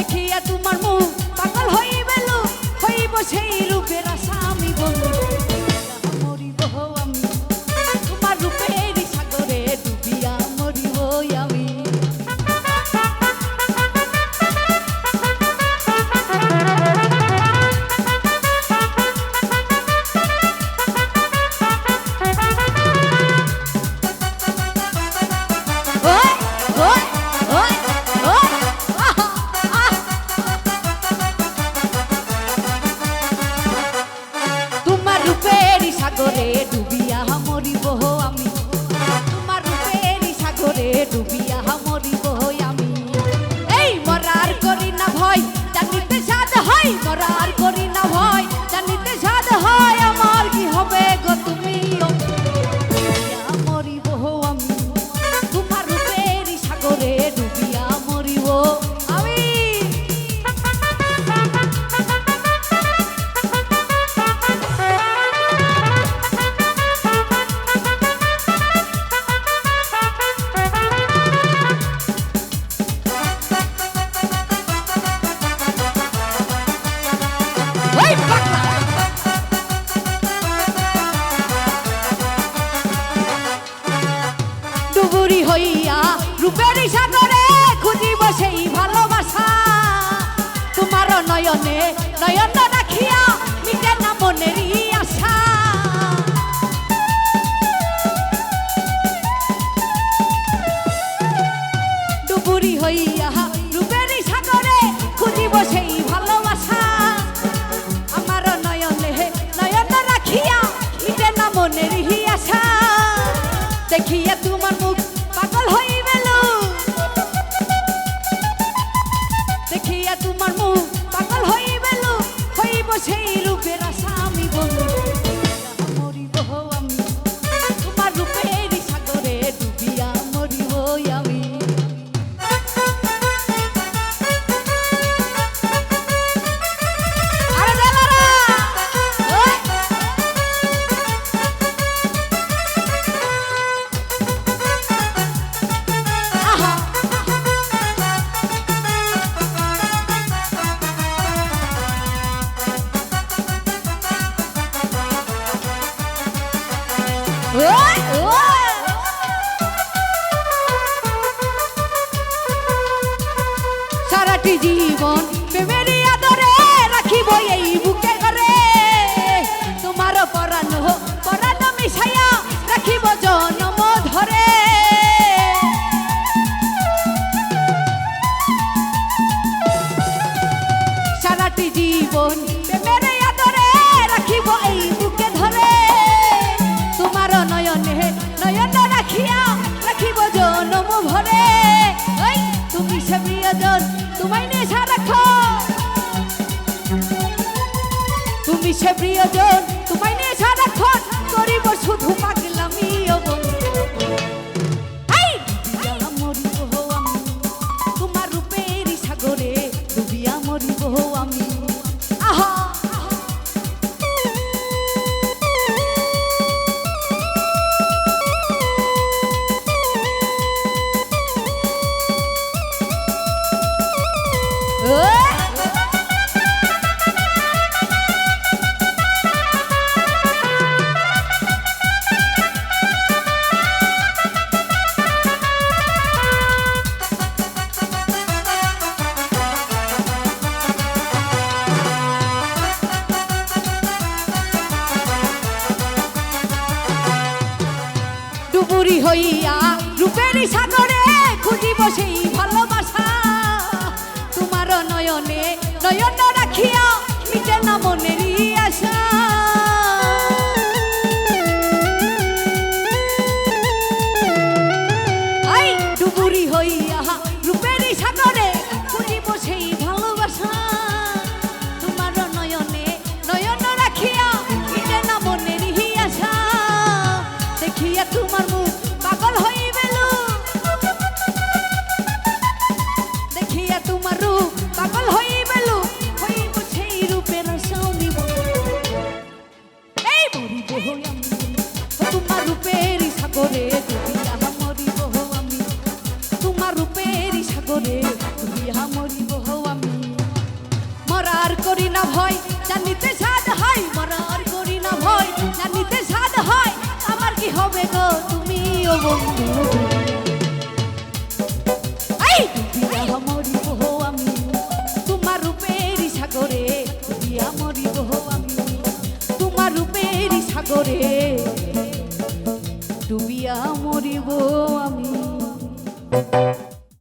দেখিয়া তোমার মুখ পাগল হইবেলু হইব সেই রূপের আশা আমি বন্ধু। নয়নে নয়ন রাখিয়া মিটে না মনেরই আশা। ডুবুরি হইয়া রূপের সাগরে খুঁজিব সেই ভালোবাসা। আমার নয়নে নয়ন রাখিয়া মিটে না মনেরই আশা। দেখিয়া entertain. সারাটি জীবন প্রেমের আদরে রাখিব এই তোমায় নেশা রাখো তুমি সে প্রিয়জন তুমি নেশা রাখো করিব শুধু পাক ডুবুরি হইয়া রূপের সাগরে খুঁজিব সেই নয়ন রাখিয়া মিটে না মনেরই আশা ডুবুরি হইয়া করে ঘুরিয়া মরিব আমি। মরার করি না ভয়, জানিতে সাদ হয়, মরার করি না ভয়, জানিতে সাদ হয়, আমার কি হবে গো তুমি ও বন্ধু? মরিব আমি, তোমার রূপের সাগরে।